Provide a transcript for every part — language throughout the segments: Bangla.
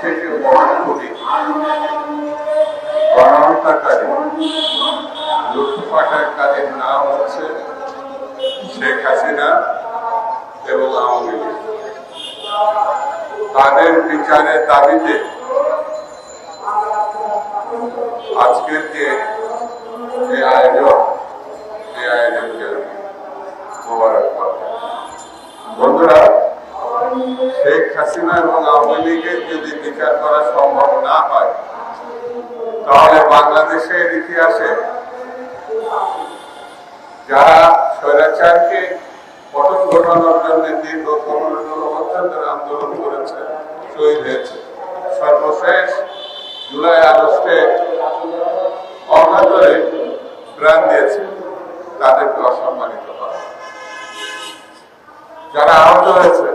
থেকে গণহত্যাকারী লুটপাটাকারীর নাম হচ্ছে? শেখ হাসিনা এবং আওয়ামী লীগ। তাদের বিচারের দাবিতে আজকের যে এই আয়োজন এই আয়োজনকে মোবারক বন্ধুরা শেখ হাসিনা এবং আওয়ামী লীগের বিচার করা সম্ভব না হয়। তাহলে বাংলাদেশের ইতিহাসে যারা স্বৈরাচারকে পতন ঘটানোর জন্য দীর্ঘ পনেরো আন্দোলন করেছে, শহীদ হয়েছে। সর্বশেষ জুলাই আগস্টে অজ্ঞাতরে প্রাণ দিয়েছে তাদেরকে অসম্মানিত করা। যারা আহত হয়েছে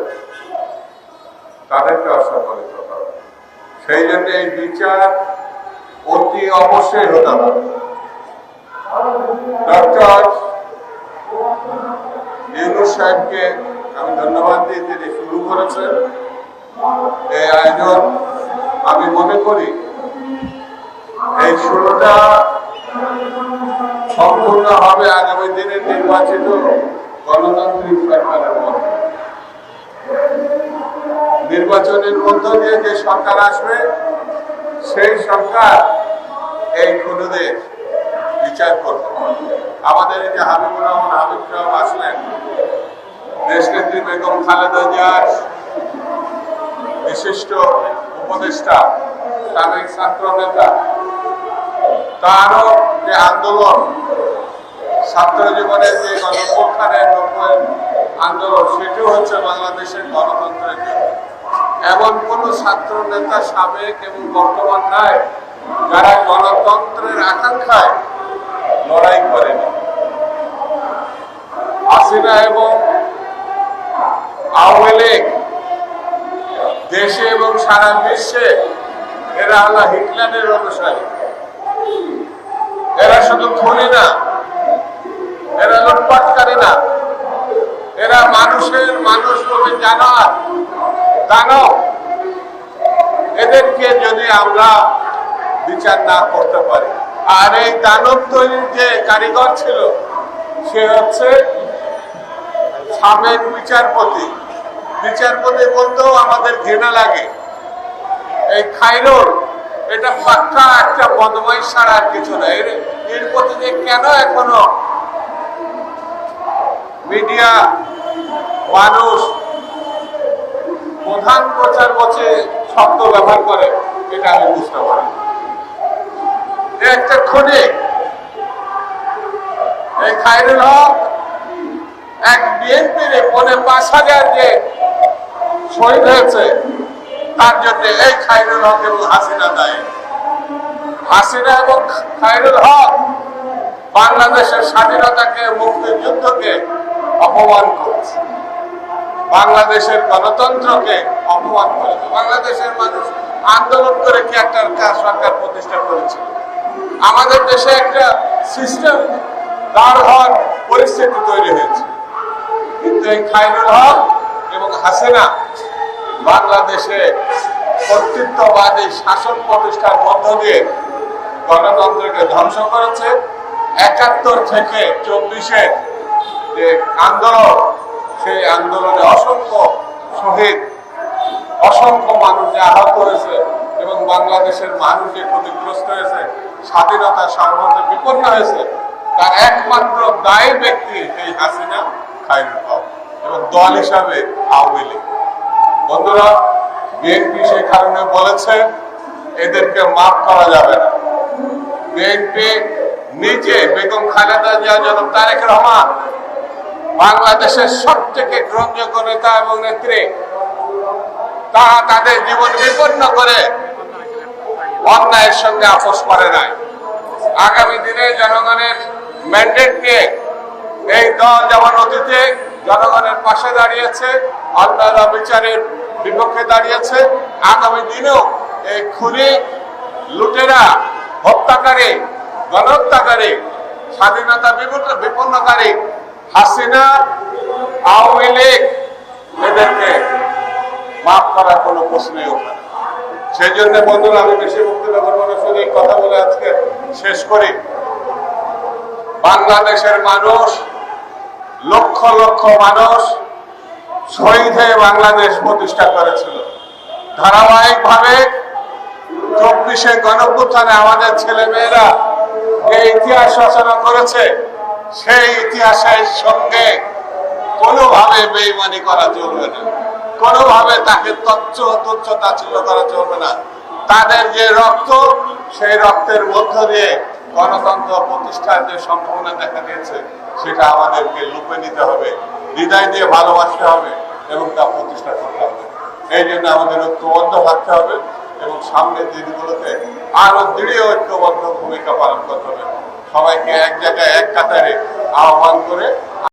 তাদেরকে অসম্মানিত করা এই বিচার অতি অবশ্যই হতে হবে। সাহেবকে আমি ধন্যবাদ দিয়ে তিনি শুরু করেছেন। এই আয়োজন আমি মনে করি এই শুরুটা সম্পূর্ণ হবে আগামী দিনে নির্বাচিত গণতান্ত্রিক সরকারের মধ্যে। নির্বাচনের মধ্য দিয়ে যে সরকার আসবে সেই সরকার এই খুনুদের বিচার করবে। আমাদের এই যে হাবিবুর রহমান, হাবিব সাহেব আসলেন। দেশনেত্রী বেগম খালেদা জিয়ার বিশিষ্ট উপদেষ্টা সাবেক ছাত্র নেতা। তারও যে আন্দোলন, ছাত্র জীবনের যে গণপ্রখানের আন্দোলন, সেটিও হচ্ছে বাংলাদেশের গণতন্ত্রের জন্য এমন কোন ছাত্র, নেতা, সাবেক এবং বর্তমান নাই যারা গণতন্ত্রের আকাঙ্ক্ষায় লড়াই করেনি হাসিনা এবং আওয়ামী লীগ দেশে এবং সারা বিশ্বে এরা হলো হিটলারের অনুসারী। এরা শুধু খুনি না, এরা লুটপাটকারী না, এরা মানুষের মানুষ বলে জানার এদেরকে যদি আমরা বিচার না করতে পারি, আর এই দানব তৈরির যে কারিগর ছিল, সে হচ্ছে সাবেক বিচারপতি। বিচারপতি বলতেও আমাদের ঘৃণা লাগে। এই খাইরুল, এটা পাক্কা একটা বদমাইশ ছাড়া আর কিছু না। এর এর প্রতি কেন এখনও মিডিয়া মানুষ প্রধান প্রচার বসে শব্দ ব্যবহার করে, এটা আমি বুঝতে পারি। একটা খনি। এই খাইরুল হক, এক বিএনপির পনে পাঁচ হাজার যে শহীদ হয়েছে, তার জন্য এই খাইরুল হক এবং হাসিনা দায়ী। হাসিনা এবং খাইরুল হক বাংলাদেশের স্বাধীনতাকে, মুক্তিযুদ্ধকে অপমান করেছে। বাংলাদেশের গণতন্ত্রকে অপমান করেছে বাংলাদেশের মানুষ আন্দোলন করে কি একটা সরকার প্রতিষ্ঠা করেছে। আমাদের দেশে একটা সিস্টেম দাঁড় হওয়ার পরিস্থিতি তৈরি হয়েছে। কিন্তু এই খাইরুল হক এবং হাসিনা বাংলাদেশে কর্তৃত্ববাদী শাসন প্রতিষ্ঠার মধ্য দিয়ে গণতন্ত্রকে ধ্বংস করেছে। একাত্তর থেকে চব্বিশে যে আন্দোলন সেই আন্দোলনে অসংখ্য শহীদ, অসংখ্য মানুষ যে আহত হয়েছে এবং বাংলাদেশের মানুষ যে ক্ষতিগ্রস্ত হয়েছে, স্বাধীনতা সার্বভৌম বিপন্ন হয়েছে। তার একমাত্র দায়ী ব্যক্তি এই হাসিনা খাইরুল হক এবং দল হিসাবে আওয়ামী লীগ। বন্ধুরা, বিএনপি সে কারণে বলেছে, এদেরকে মাফ করা যাবে না। বিএনপি নিজে বেগম খালেদা জিয়া জনাব তারেক রহমান বাংলাদেশের সব থেকে গ্রহণযোগ্য নেতা এবং নেত্রী তারা তাদের জীবন বিপন্ন করে অন্যায়ের সঙ্গে আপোষ করে নাই। আগামী দিনে জনগণের ম্যান্ডেট নিয়ে এই দল যেমন অতীতে জনগণের পাশে দাঁড়িয়েছে অন্যান্য বিচারের বিপক্ষে দাঁড়িয়েছে, আগামী দিনেও এই খুনি, লুটেরা, হত্যাকারী গণহত্যাকারী স্বাধীনতা বিপন্ন- বিপন্নকারী হাসিনা, আওয়ামী লীগ, এদেরকে মাফ করার কোনো প্রশ্নই ওঠে সেই জন্য বন্ধুরা, আমি বেশি বক্তব্য করব শুধু কথা বলে আজকে শেষ করি। বাংলাদেশের মানুষ, লক্ষ লক্ষ মানুষ শহীদ হয়ে বাংলাদেশ প্রতিষ্ঠা করেছিল। ধারাবাহিকভাবে চব্বিশে গণপুত্থানে আমাদের ছেলে মেয়েরা যে ইতিহাস রচনা করেছে সেই ইতিহাসের সঙ্গে কোনোভাবে বেইমানি করা চলবে না। কোনোভাবে তাকে তচ্ছ তুচ্ছ তাচ্ছিল্য করা চলবে না। তাদের যে রক্ত, সেই রক্তের মধ্য দিয়ে গণতন্ত্র প্রতিষ্ঠার যে সম্ভাবনা দেখা দিয়েছে, সেটা আমাদেরকে লুপে নিতে হবে হৃদয় দিয়ে ভালোবাসতে হবে এবং তা প্রতিষ্ঠা করতে হবে। এই জন্য আমাদের ঐক্যবদ্ধ থাকতে হবে এবং সামনের দিনগুলোতে আরও দৃঢ় ঐক্যবদ্ধ ভূমিকা পালন করতে হবে। সবাইকে এক জায়গায় এক কাতারে আহ্বান করে